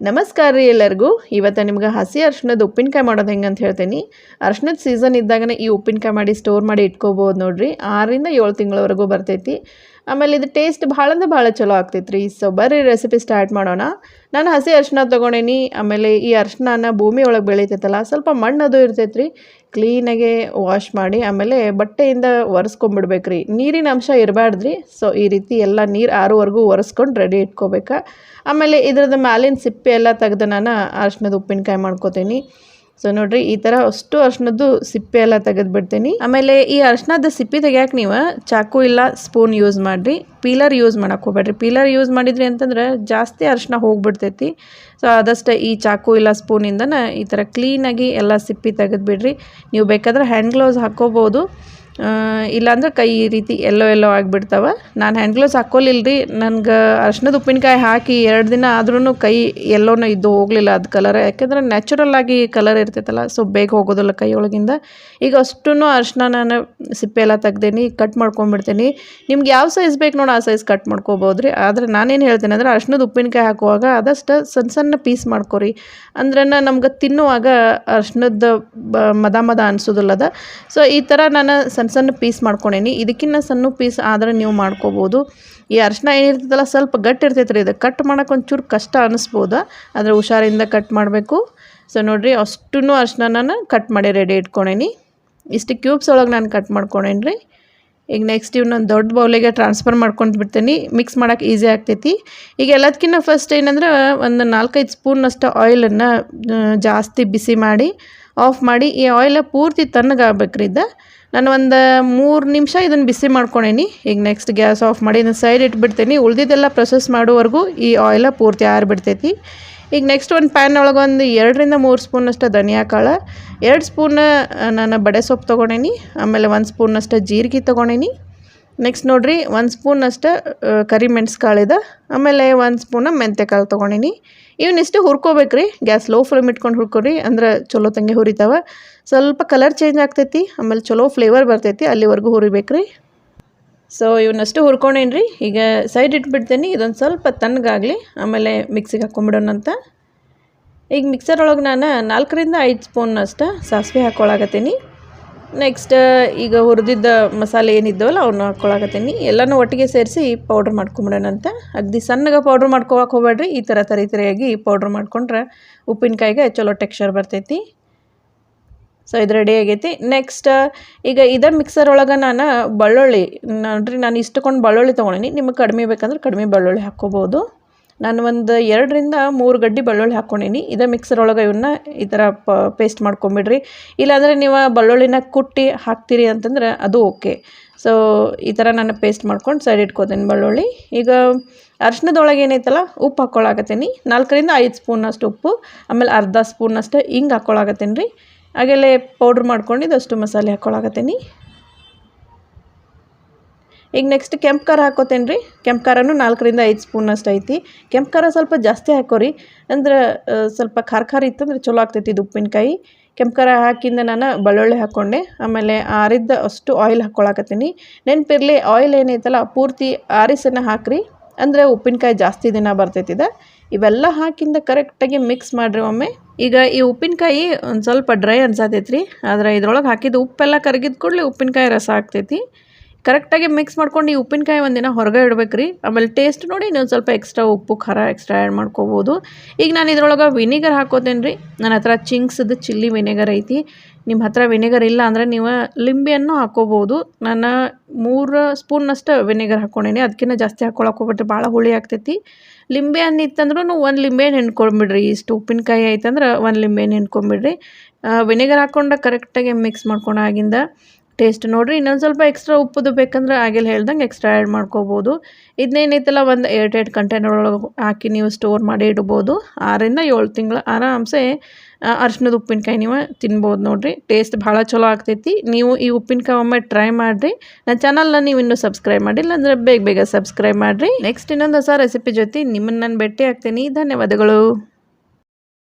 ನಮಸ್ಕಾರ ರೀ ಎಲ್ಲರಿಗೂ. ಇವತ್ತು ನಿಮ್ಗೆ ಹಸಿ ಅರ್ಶಿಣದ ಉಪ್ಪಿನಕಾಯಿ ಮಾಡೋದು ಹೆಂಗೆ ಅಂತ ಹೇಳ್ತೀನಿ. ಅರ್ಶಿಣದ ಸೀಸನ್ ಇದ್ದಾಗನೇ ಈ ಉಪ್ಪಿನಕಾಯಿ ಮಾಡಿ ಸ್ಟೋರ್ ಮಾಡಿ ಇಟ್ಕೋಬೋದು ನೋಡಿರಿ. ಆರರಿಂದ ಏಳು ತಿಂಗಳವರೆಗೂ ಬರ್ತೈತಿ. ಆಮೇಲೆ ಇದು ಟೇಸ್ಟ್ ಭಾಳ ಅಂದ್ರೆ ಭಾಳ ಚಲೋ ಆಗ್ತೈತೆ ರೀ ಸೊ ಬರ್ರಿ ರೆಸಿಪಿ ಸ್ಟಾರ್ಟ್ ಮಾಡೋಣ. ನಾನು ಹಸಿ ಅರ್ಶಿಣ ತೊಗೊಂಡೇನಿ. ಆಮೇಲೆ ಈ ಅರ್ಶಿಣನ ಭೂಮಿ ಒಳಗೆ ಬೆಳೀತೈತಲ್ಲ, ಸ್ವಲ್ಪ ಮಣ್ಣು ಅದು ಇರ್ತೈತೆ ಕ್ಲೀನಾಗೆ ವಾಶ್ ಮಾಡಿ, ಆಮೇಲೆ ಬಟ್ಟೆಯಿಂದ ಒರೆಸ್ಕೊಂಬಿಡ್ಬೇಕು ರೀ ನೀರಿನ ಅಂಶ ಇರಬಾರ್ದ್ರಿ ಸೊ ಈ ರೀತಿ ಎಲ್ಲ ನೀರು ಆರುವರೆಗೂ ಒರೆಸ್ಕೊಂಡು ರೆಡಿ ಇಟ್ಕೋಬೇಕು. ಆಮೇಲೆ ಇದ್ರದ್ದು ಮ್ಯಾಲಿನ ಸಿಪ್ಪೆ ಎಲ್ಲ ತೆಗೆದು ನಾನು ಅರ್ಶಿಣದ ಉಪ್ಪಿನಕಾಯಿ ಮಾಡ್ಕೋತೀನಿ. ಸೊ ನೋಡ್ರಿ, ಈ ಥರ ಅಷ್ಟು ಅರ್ಶನದ್ದು ಸಿಪ್ಪೆ ಎಲ್ಲ ತೆಗೆದು ಬಿಡ್ತೀನಿ. ಆಮೇಲೆ ಈ ಅರ್ಶನದ ಸಿಪ್ಪೆ ತೆಗಿಯಾಕೆ ನೀವು ಚಾಕು ಇಲ್ಲ ಸ್ಪೂನ್ ಯೂಸ್ ಮಾಡಿರಿ. ಪೀಲರ್ ಯೂಸ್ ಮಾಡಕ್ಕೆ ಹೋಗ್ಬೇಡ್ರಿ. ಪೀಲರ್ ಯೂಸ್ ಮಾಡಿದ್ರಿ ಅಂತಂದ್ರೆ ಜಾಸ್ತಿ ಅರ್ಶನ ಹೋಗ್ಬಿಡ್ತೈತಿ. ಸೊ ಆದಷ್ಟು ಈ ಚಾಕು ಇಲ್ಲ ಸ್ಪೂನಿಂದನ ಈ ಥರ ಕ್ಲೀನಾಗಿ ಎಲ್ಲ ಸಿಪ್ಪೆ ತೆಗೆದುಬಿಡ್ರಿ ನೀವು ಬೇಕಾದ್ರೆ ಹ್ಯಾಂಡ್ ಗ್ಲೌಸ್ ಹಾಕ್ಕೋಬೋದು. ಇಲ್ಲಾಂದ್ರೆ ಕೈ ಈ ರೀತಿ ಎಲ್ಲೋ ಎಲ್ಲೋ ಆಗಿಬಿಡ್ತಾವೆ. ನಾನು ಹ್ಯಾಂಡ್ ಗ್ಲೌಸ್ ಹಾಕ್ಕೊಲಿಲ್ಲ ರೀ ನನ್ಗೆ ಅರ್ಶಿನದ ಉಪ್ಪಿನಕಾಯಿ ಹಾಕಿ ಎರಡು ದಿನ ಆದ್ರೂ ಕೈ ಎಲ್ಲೋನೂ ಇದ್ದು ಹೋಗಲಿಲ್ಲ ಅದು ಕಲರ್ ಯಾಕೆಂದ್ರೆ ನ್ಯಾಚುರಲ್ ಆಗಿ ಕಲರ್ ಇರ್ತೈತಲ್ಲ ಸೊ ಬೇಗ ಹೋಗೋದಿಲ್ಲ ಕೈ ಒಳಗಿಂದ. ಈಗ ಅಷ್ಟೂ ಅರ್ಶಿನ ನಾನು ಸಿಪ್ಪೆ ಎಲ್ಲ ತೆಗ್ದೇನಿ ಕಟ್ ಮಾಡ್ಕೊಂಡ್ಬಿಡ್ತೀನಿ. ನಿಮ್ಗೆ ಯಾವ ಸೈಜ್ ಬೇಕು ನೋಡಿ ಆ ಸೈಜ್ ಕಟ್ ಮಾಡ್ಕೋಬೋದು ರೀ ಆದರೆ ನಾನೇನು ಹೇಳ್ತೀನಿ ಅಂದರೆ ಅರ್ಶಿನದ ಉಪ್ಪಿನಕಾಯಿ ಹಾಕುವಾಗ ಆದಷ್ಟು ಸಣ್ಣ ಸಣ್ಣ ಪೀಸ್ ಮಾಡ್ಕೊರಿ. ಅಂದ್ರೆ ನಮ್ಗೆ ತಿನ್ನುವಾಗ ಅರ್ಶಿನದ ಮದ ಮದ ಅನಿಸೋದಿಲ್ಲದ. ಸೊ ಈ ಥರ ನಾನು ಸಣ್ಣ ಸಣ್ಣ ಪೀಸ್ ಮಾಡ್ಕೊಂಡೇನಿ. ಇದಕ್ಕಿನ್ನ ಸಣ್ಣ ಪೀಸ್ ಆದ್ರೆ ನೀವು ಮಾಡ್ಕೋಬೋದು. ಈ ಅರ್ಶಿನ ಏನಿರ್ತದಲ್ಲ, ಸ್ವಲ್ಪ ಗಟ್ಟಿ ಇರ್ತೈತೆ ರೀ ಇದು. ಕಟ್ ಮಾಡೋಕೆ ಒಂಚೂರು ಕಷ್ಟ ಅನ್ನಿಸ್ಬೋದು ಆದರೆ ಹುಷಾರಿಂದ ಕಟ್ ಮಾಡಬೇಕು. ಸೊ ನೋಡಿರಿ ಅಷ್ಟೂ ಅರ್ಶಿನ ಕಟ್ ಮಾಡಿ ರೆಡಿ ಇಟ್ಕೊಂಡೇನಿ. ಇಷ್ಟು ಕ್ಯೂಬ್ಸ್ ಒಳಗೆ ನಾನು ಕಟ್ ಮಾಡ್ಕೊಂಡೇನಿ ರೀ. ಈಗ ನೆಕ್ಸ್ಟ್ ಇವನ್ನೊಂದು ದೊಡ್ಡ ಬೌಲಿಗೆ ಟ್ರಾನ್ಸ್ಫರ್ ಮಾಡ್ಕೊಂಡು ಬಿಡ್ತೀನಿ. ಮಿಕ್ಸ್ ಮಾಡೋಕೆ ಈಸಿ ಆಗ್ತೈತಿ. ಈಗ ಎಲ್ಲದಕ್ಕಿಂತ ಫಸ್ಟ್ ಏನಂದ್ರೆ, ಒಂದು ನಾಲ್ಕೈದು ಸ್ಪೂನಷ್ಟು ಆಯಿಲನ್ನು ಜಾಸ್ತಿ ಬಿಸಿ ಮಾಡಿ ಆಫ್ ಮಾಡಿ ಈ ಆಯಿಲ ಪೂರ್ತಿ ತಣ್ಣಗಾಗಬೇಕ್ರಿದ್ದ ನಾನು ಒಂದು ಮೂರು ನಿಮಿಷ ಇದನ್ನು ಬಿಸಿ ಮಾಡ್ಕೊಂಡೇನಿ ಈಗ ನೆಕ್ಸ್ಟ್ ಗ್ಯಾಸ್ ಆಫ್ ಮಾಡಿ ಇದನ್ನು ಸೈಡ್ ಇಟ್ಬಿಡ್ತೀನಿ. ಉಳಿದಿದ್ದೆಲ್ಲ ಪ್ರೊಸೆಸ್ ಮಾಡೋವರೆಗೂ ಈ ಆಯಿಲ ಪೂರ್ತಿ ಆರಿಬಿಡ್ತೈತಿ. ಈಗ ನೆಕ್ಸ್ಟ್ ಒಂದು ಪ್ಯಾನ್ ಒಳಗೆ ಒಂದು ಎರಡರಿಂದ ಮೂರು ಸ್ಪೂನಷ್ಟು ಧನಿಯಾ ಕಾಳು, ಎರಡು ಸ್ಪೂನ್ ನಾನು ಬಡೆ ಸೊಪ್ಪು ತೊಗೊಂಡೇನಿ. ಆಮೇಲೆ ಒಂದು ಸ್ಪೂನಷ್ಟು ಜೀರಿಗೆ ತೊಗೊಂಡೇನಿ. ನೆಕ್ಸ್ಟ್ ನೋಡಿರಿ, ಒಂದು ಸ್ಪೂನಷ್ಟು ಕರಿ ಕಾಳಿದೆ ಆಮೇಲೆ ಒಂದು ಸ್ಪೂನ ಮೆಂತ್ಯಕಾಳು ತೊಗೊಂಡಿನಿ. ಇವನ್ನಿಷ್ಟು ಹುರ್ಕೋಬೇಕ್ರಿ. ಗ್ಯಾಸ್ ಲೋ ಫ್ಲೇಮ್ ಇಟ್ಕೊಂಡು ಹುರ್ಕೊರಿ, ಅಂದ್ರೆ ಚಲೋ ತಂಗೆ ಹುರಿತಾವೆ. ಸ್ವಲ್ಪ ಕಲರ್ ಚೇಂಜ್ ಆಗ್ತೈತಿ, ಆಮೇಲೆ ಚಲೋ ಫ್ಲೇವರ್ ಬರ್ತೈತಿ, ಅಲ್ಲಿವರೆಗೂ ಹುರಿಬೇಕ್ರಿ. ಸೊ ಇವನ್ನಷ್ಟು ಹುರ್ಕೊಂಡೇನಿ ರೀ ಈಗ ಸೈಡ್ ಇಟ್ಬಿಡ್ತೀನಿ, ಇದೊಂದು ಸ್ವಲ್ಪ ತಣ್ಣಗಾಗಲಿ, ಆಮೇಲೆ ಮಿಕ್ಸಿಗೆ ಹಾಕ್ಕೊಂಬಿಡೋಣ ಅಂತ. ಈಗ ಮಿಕ್ಸರ್ ಒಳಗೆ ನಾನು ನಾಲ್ಕರಿಂದ ಐದು ಸ್ಪೂನ್ ಅಷ್ಟು ಸಾಸಿವೆ ಹಾಕ್ಕೊಳಕತ್ತೀನಿ ನೆಕ್ಸ್ಟ್ ಈಗ ಹುರಿದಿದ್ದ ಮಸಾಲೆ ಏನಿದ್ದವಲ್ಲ ಅವನ್ನ ಹಾಕ್ಕೊಳಕತ್ತೀನಿ ಎಲ್ಲನೂ ಒಟ್ಟಿಗೆ ಸೇರಿಸಿ ಪೌಡ್ರ್ ಮಾಡ್ಕೊಂಬಿಡೋಣ ಅಂತ. ಅಗ್ದಿ ಸಣ್ಣಗೆ ಪೌಡ್ರ್ ಮಾಡ್ಕೊಳಕ್ಕೆ ಹೋಗ್ಬೇಡ್ರಿ. ಈ ಥರ ತರಿ ತರಿಯಾಗಿ ಪೌಡ್ರ್ ಮಾಡ್ಕೊಂಡ್ರೆ ಉಪ್ಪಿನಕಾಯಿಗೆ ಚಲೋ ಟೆಕ್ಸ್ಚರ್ ಬರ್ತೈತಿ. ಸೊ ಇದು ರೆಡಿ ಆಗೈತಿ. ನೆಕ್ಸ್ಟ್ ಈಗ ಇದೇ ಮಿಕ್ಸರ್ ಒಳಗೆ ನಾನು ಬೆಳ್ಳುಳ್ಳಿ. ನೋಡ್ರಿ ನಾನು ಇಷ್ಟಕೊಂಡು ಬೆಳ್ಳುಳ್ಳಿ ತೊಗೊಂಡಿನಿ ನಿಮಗೆ ಕಡಿಮೆ ಬೇಕಂದ್ರೆ ಕಡಿಮೆ ಬೆಳ್ಳುಳ್ಳಿ ಹಾಕ್ಕೋಬೋದು. ನಾನು ಒಂದು ಎರಡರಿಂದ ಮೂರು ಗಡ್ಡಿ ಬೆಳ್ಳುಳ್ಳಿ ಹಾಕ್ಕೊಂಡೀನಿ. ಇದೇ ಮಿಕ್ಸರ್ ಒಳಗೆ ಇವನ್ನ ಈ ಥರ ಪ ಪೇಸ್ಟ್ ಮಾಡ್ಕೊಂಬಿಡ್ರಿ. ಇಲ್ಲಾಂದರೆ ನೀವು ಬೆಳ್ಳುಳ್ಳಿನ ಕುಟ್ಟಿ ಹಾಕ್ತೀರಿ ಅಂತಂದ್ರೆ ಅದು ಓಕೆ ಸೊ ಈ ಥರ ನಾನು ಪೇಸ್ಟ್ ಮಾಡ್ಕೊಂಡು ಸೈಡ್ ಇಟ್ಕೋತೀನಿ ಬೆಳ್ಳುಳ್ಳಿ. ಈಗ ಅರ್ಶಿನದೊಳಗೆ ಏನೈತಲ್ಲ, ಉಪ್ಪು ಹಾಕ್ಕೊಳಕತ್ತೀನಿ ನಾಲ್ಕರಿಂದ ಐದು ಸ್ಪೂನಷ್ಟು ಉಪ್ಪು, ಆಮೇಲೆ ಅರ್ಧ ಸ್ಪೂನಷ್ಟು ಹಿಂಗೆ ಹಾಕ್ಕೊಳಕತ್ತೀನಿ ರೀ. ಹಾಗೆಲ್ಲೇ ಪೌಡ್ರ್ ಮಾಡ್ಕೊಂಡಿದ್ದಷ್ಟು ಮಸಾಲೆ ಹಾಕ್ಕೊಳಕತ್ತೀನಿ ಈಗ ನೆಕ್ಸ್ಟ್ ಕೆಂಪು ಖಾರ ಹಾಕೋತೇನೆ ರೀ ಕೆಂಪು ಖಾರನೂ ನಾಲ್ಕರಿಂದ ಐದು ಸ್ಪೂನಷ್ಟು ಐತಿ. ಕೆಂಪು ಖಾರ ಸ್ವಲ್ಪ ಜಾಸ್ತಿ ಹಾಕೋರಿ. ಅಂದ್ರೆ ಸ್ವಲ್ಪ ಖಾರ ಖಾರ ಇತ್ತಂದ್ರೆ ಚಲೋ ಆಗ್ತೈತಿ ಇದು ಉಪ್ಪಿನಕಾಯಿ. ಕೆಂಪು ಖಾರ ಹಾಕಿಂದ ನಾನು ಬೆಳ್ಳುಳ್ಳಿ ಹಾಕ್ಕೊಂಡೆ ಆಮೇಲೆ ಆರಿದ್ದ ಅಷ್ಟು ಆಯಿಲ್ ಹಾಕ್ಕೊಳಕತ್ತೀನಿ ನೆನಪಿರಲಿ ಆಯಿಲ್ ಏನೈತಲ್ಲ, ಪೂರ್ತಿ ಆರಿಸನ್ನು ಹಾಕ್ರಿ. ಅಂದರೆ ಉಪ್ಪಿನಕಾಯಿ ಜಾಸ್ತಿ ದಿನ ಬರ್ತೈತಿದ ಇವೆಲ್ಲ ಹಾಕಿಂದ ಕರೆಕ್ಟಾಗಿ ಮಿಕ್ಸ್ ಮಾಡಿರಿ ಒಮ್ಮೆ. ಈಗ ಈ ಉಪ್ಪಿನಕಾಯಿ ಒಂದು ಸ್ವಲ್ಪ ಡ್ರೈ ಅನ್ಸತೈತ್ರಿ. ಆದರೆ ಇದ್ರೊಳಗೆ ಹಾಕಿದ ಉಪ್ಪೆಲ್ಲ ಕರಗಿದ ಕೂಡಲೇ ಉಪ್ಪಿನಕಾಯಿ ರಸ ಆಗ್ತೈತಿ. ಕರೆಕ್ಟಾಗಿ ಮಿಕ್ಸ್ ಮಾಡ್ಕೊಂಡು ಈ ಉಪ್ಪಿನಕಾಯಿ ಒಂದಿನ ಹೊರಗೆ ಇಡ್ಬೇಕು ರೀ ಆಮೇಲೆ ಟೇಸ್ಟ್ ನೋಡಿ ಇನ್ನೊಂದು ಸ್ವಲ್ಪ ಎಕ್ಸ್ಟ್ರಾ ಉಪ್ಪು, ಖಾರ ಎಕ್ಸ್ಟ್ರಾ ಆ್ಯಡ್ ಮಾಡ್ಕೋಬೋದು. ಈಗ ನಾನು ಇದ್ರೊಳಗೆ ವಿನಿಗರ್ ಹಾಕೋತೇನೆ ರೀ ನನ್ನ ಹತ್ರ ಚಿಂಗ್ಸದ ಚಿಲ್ಲಿ ವಿನೆಗರ್ ಐತಿ. ನಿಮ್ಮ ಹತ್ರ ವಿನೆಗರ್ ಇಲ್ಲ ಅಂದರೆ ನೀವು ಲಿಂಬೆಯನ್ನು ಹಾಕೋಬೋದು. ನಾನು ಮೂರು ಸ್ಪೂನ್ನಷ್ಟು ವಿನೆಗರ್ ಹಾಕ್ಕೊಂಡೇನಿ ಅದಕ್ಕಿಂತ ಜಾಸ್ತಿ ಹಾಕ್ಕೊಳಕ್ಕೆ ಹೋಗ್ಬಿಟ್ರೆ ಭಾಳ ಹುಳಿ ಆಗ್ತೈತಿ. ಲಿಂಬೆ ಹಣ್ಣು ಇತ್ತಂದ್ರೂ ಒಂದು ಲಿಂಬೆಹಣ್ಣು ಹಿಂಡ್ಕೊಂಬಿಡ್ರಿ. ಇಷ್ಟು ಉಪ್ಪಿನಕಾಯಿ ಐತಂದ್ರೆ ಒಂದು ಲಿಂಬೆಹಣ್ಣು ಹಿಂಡ್ಕೊಂಬಿಡ್ರಿ. ವಿನೆಗರ್ ಹಾಕ್ಕೊಂಡು ಕರೆಕ್ಟಾಗಿ ಮಿಕ್ಸ್ ಮಾಡ್ಕೊಂಡಾಗಿಂದ ಟೇಸ್ಟ್ ನೋಡಿರಿ. ಇನ್ನೊಂದು ಸ್ವಲ್ಪ ಎಕ್ಸ್ಟ್ರಾ ಉಪ್ಪುದು ಬೇಕಂದ್ರೆ ಆಗಿಲ್ಲ ಹೇಳ್ದಂಗೆ ಎಕ್ಸ್ಟ್ರಾ ಆ್ಯಡ್ ಮಾಡ್ಕೋಬೋದು. ಇದನ್ನೇನೈತಲ್ಲ ಒಂದು ಏಟ್ ಏಟ್ ಕಂಟೈನರ್ ಒಳಗೆ ಹಾಕಿ ನೀವು ಸ್ಟೋರ್ ಮಾಡಿ ಇಡ್ಬೋದು. ಆರರಿಂದ ಏಳು ತಿಂಗಳು ಆರಾಮ್ಸೆ ಅರ್ಶಿನದ ಉಪ್ಪಿನಕಾಯಿ ನೀವು ತಿನ್ಬೋದು ನೋಡಿರಿ. ಟೇಸ್ಟ್ ಭಾಳ ಚಲೋ ಆಗ್ತೈತಿ. ನೀವು ಈ ಉಪ್ಪಿನಕಾಯಿ ಒಮ್ಮೆ ಟ್ರೈ ಮಾಡಿರಿ. ನನ್ನ ಚಾನಲ್ನ ನೀವು ಇನ್ನೂ ಸಬ್ಸ್ಕ್ರೈಬ್ ಮಾಡಿಲ್ಲ ಅಂದರೆ ಬೇಗ ಬೇಗ ಸಬ್ಸ್ಕ್ರೈಬ್ ಮಾಡಿರಿ. ನೆಕ್ಸ್ಟ್ ಇನ್ನೊಂದು ಹೊಸ ರೆಸಿಪಿ ಜೊತೆ ನಿಮ್ಮನ್ನು ನಾನು ಭೇಟಿ ಆಗ್ತೀನಿ. ಧನ್ಯವಾದಗಳು.